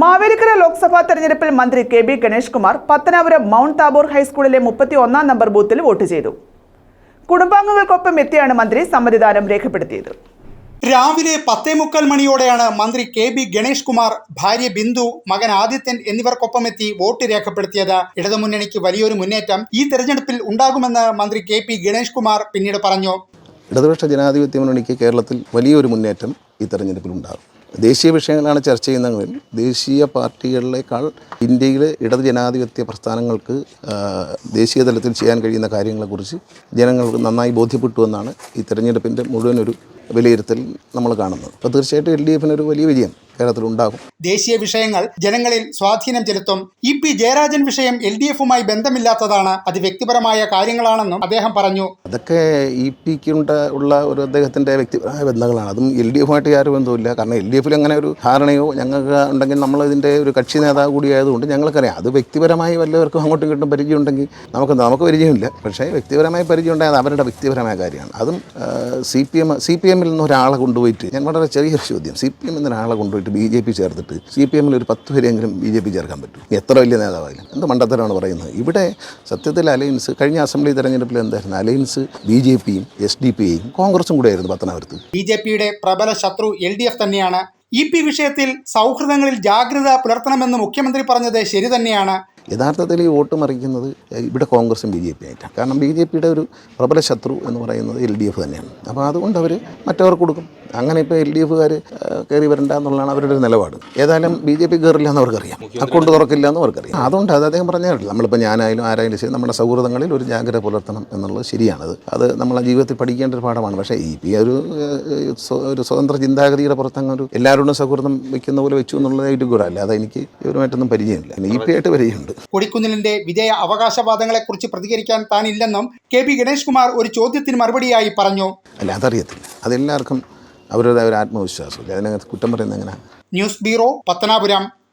മാവേലിക്കര ലോക്സഭാ തെരഞ്ഞെടുപ്പിൽ മന്ത്രി K B Ganesh Kumar Pathanapuram Mount Tabor ഹൈസ്കൂളിലെ മുപ്പത്തി ഒന്നാം നമ്പർ ബൂത്തിൽ വോട്ട് ചെയ്തു. കുടുംബാംഗങ്ങൾക്കൊപ്പം എത്തിയാണ് മന്ത്രി സമ്മതിദാനം രേഖപ്പെടുത്തിയത്. രാവിലെ പത്തേ മുക്കാൽ മണിയോടെയാണ് മന്ത്രി കെ ബി ഗണേഷ് കുമാർ ഭാര്യ ബിന്ദു മകൻ ആദിത്യൻ എന്നിവർക്കൊപ്പം എത്തി വോട്ട് രേഖപ്പെടുത്തിയത്. ഇടതുമുന്നണിക്ക് വലിയൊരു മുന്നേറ്റം ഈ തെരഞ്ഞെടുപ്പിൽ ഉണ്ടാകുമെന്ന് മന്ത്രി കെ പി ഗണേഷ് കുമാർ പിന്നീട് പറഞ്ഞു. ഇടതുപക്ഷ ജനാധിപത്യ മുന്നണിക്ക് കേരളത്തിൽ വലിയൊരു മുന്നേറ്റം ഈ തെരഞ്ഞെടുപ്പിൽ ഉണ്ടാകും. ദേശീയ വിഷയങ്ങളാണ് ചർച്ച ചെയ്യുന്നതെങ്കിൽ ദേശീയ പാർട്ടികളിലേക്കാൾ ഇന്ത്യയിലെ ഇടത് ജനാധിപത്യ പ്രസ്ഥാനങ്ങൾക്ക് ദേശീയ തലത്തിൽ ചെയ്യാൻ കഴിയുന്ന കാര്യങ്ങളെക്കുറിച്ച് ജനങ്ങൾക്ക് നന്നായി ബോധ്യപ്പെട്ടു എന്നാണ് ഈ തെരഞ്ഞെടുപ്പിന്റെ മുഴുവൻ ഒരു വിലയിരുത്തൽ നമ്മൾ കാണുന്നത്. അപ്പോൾ തീർച്ചയായിട്ടും എൽ ഡി എഫിനൊരു വലിയ വിജയം. കേരളത്തിൽ ഉണ്ടാകും ദേശീയ വിഷയങ്ങൾ ജനങ്ങളിൽ സ്വാധീനം ചെലുത്തും. ഇ പി ജയരാജൻ വിഷയം എൽ ഡി എഫുമായി ബന്ധമില്ലാത്തതാണ് അത് വ്യക്തിപരമായ കാര്യങ്ങളാണെന്നും അദ്ദേഹം പറഞ്ഞു. അതൊക്കെ ഇ പിക്കുണ്ട ഉള്ള ഒരു അദ്ദേഹത്തിന്റെ വ്യക്തിപരമായ ബന്ധങ്ങളാണ്. അതും എൽ ഡി എഫുമായിട്ട് യാതൊരു ബന്ധവുമില്ല. കാരണം എൽ ഡി എഫിൽ അങ്ങനെ ഒരു ധാരണയോ ഞങ്ങൾക്ക് ഉണ്ടെങ്കിൽ നമ്മൾ ഇതിന്റെ ഒരു കക്ഷി നേതാവ് കൂടിയായതുകൊണ്ട് ഞങ്ങൾക്കറിയാം. അത് വ്യക്തിപരമായി വല്ലവർക്കും അങ്ങോട്ടും ഇങ്ങോട്ടും പരിചയം ഉണ്ടെങ്കിൽ നമുക്ക് നമുക്ക് പരിചയമില്ല. പക്ഷേ വ്യക്തിപരമായ പരിചയം ഉണ്ടായത് അവരുടെ വ്യക്തിപരമായ കാര്യമാണ്. അതും C P M C P എമ്മിൽ നിന്ന് ഒരാളെ കൊണ്ടുപോയിട്ട് ഞാൻ വളരെ ചെറിയൊരു ചോദ്യം. സി പി എമ്മിൽ നിന്ന് ഒരാളെ കൊണ്ടുപോയിട്ട് ബി ജെ പി ചേർത്തിട്ട് സി പി എമ്മിൽ ഒരു പത്ത് പേരെങ്കിലും ബി ജെ പി ചേർക്കാൻ പറ്റും. എത്ര വലിയ നേതാവായാലും. എന്ത് മണ്ടത്തരമാണ് പറയുന്നത്? ഇവിടെ സത്യത്തിൽ അലയൻസ് കഴിഞ്ഞ അസംബ്ലി തെരഞ്ഞെടുപ്പിൽ എന്തായിരുന്നു? അലയൻസ് ബി ജെ പിയും എസ് ഡി പി യും കോൺഗ്രസും കൂടെ ആയിരുന്നു പത്തനാപുരത്ത്. ബി ജെ പിയുടെ പ്രബല ശത്രു എൽ ഡി എഫ് തന്നെയാണ്. ഇ പി വിഷയത്തിൽ സൗഹൃദങ്ങളിൽ ജാഗ്രത പുലർത്തണമെന്ന് മുഖ്യമന്ത്രി പറഞ്ഞത് ശരി തന്നെയാണ്. യഥാർത്ഥത്തിൽ ഈ വോട്ട് മറിക്കുന്നത് ഇവിടെ കോൺഗ്രസും ബി ജെ പി ആയിട്ടാണ്. കാരണം ബി ജെ പിയുടെ ഒരു പ്രബല ശത്രു എന്ന് പറയുന്നത് എൽ ഡി എഫ് തന്നെയാണ്. അപ്പോൾ അതുകൊണ്ട് അവർ മറ്റവർക്ക് കൊടുക്കും. അങ്ങനെ ഇപ്പോൾ എൽ ഡി എഫുകാർ കയറി വരണ്ട എന്നുള്ളതാണ് അവരുടെ ഒരു നിലപാട്. ഏതായാലും ബി ജെ പി കയറില്ല എന്ന് അവർക്കറിയാം. അക്കൗണ്ട് തുറക്കില്ല എന്ന് അവർക്കറിയാം. അതുകൊണ്ട് അത് അദ്ദേഹം പറഞ്ഞിട്ടില്ല നമ്മളിപ്പോൾ ഞാനായാലും ആരായാലും ശരി നമ്മുടെ സൗഹൃദങ്ങളിൽ ഒരു ജാഗ്രത പുലർത്തണം എന്നുള്ളത് ശരിയാണത്. അത് നമ്മളെ ജീവിതത്തിൽ പഠിക്കേണ്ട ഒരു പാഠമാണ്. പക്ഷേ ഈ പി ഒരു ഒരു സ്വതന്ത്ര ചിന്താഗതിയുടെ പുറത്തങ്ങ് ഒരു എല്ലാവരോടും സൗഹൃദം വെക്കുന്ന പോലെ വെച്ചു എന്നുള്ളതായിട്ട് കൂടെ അല്ലാതെ എനിക്ക് ഇവരുമായിട്ടൊന്നും പരിചയമില്ല. ഇ പി ആയിട്ട് പരിചയമുണ്ട്. കൊടിക്കുന്നിലിന്റെ വിജയ അവകാശവാദങ്ങളെക്കുറിച്ച് പ്രതികരിക്കാൻ താനില്ലെന്നും കെ പി ഗണേഷ് കുമാർ ഒരു ചോദ്യത്തിന് മറുപടിയായി പറഞ്ഞു. അല്ല അതറിയത്തില്ല. അതെല്ലാവർക്കും അവരുടെ ആത്മവിശ്വാസം ആത്മവിശ്വാസമില്ല. അതിനകത്ത് കുറ്റം പറയുന്നത് എങ്ങനെ ന്യൂസ് ബ്യൂറോ പത്തനാപുരം.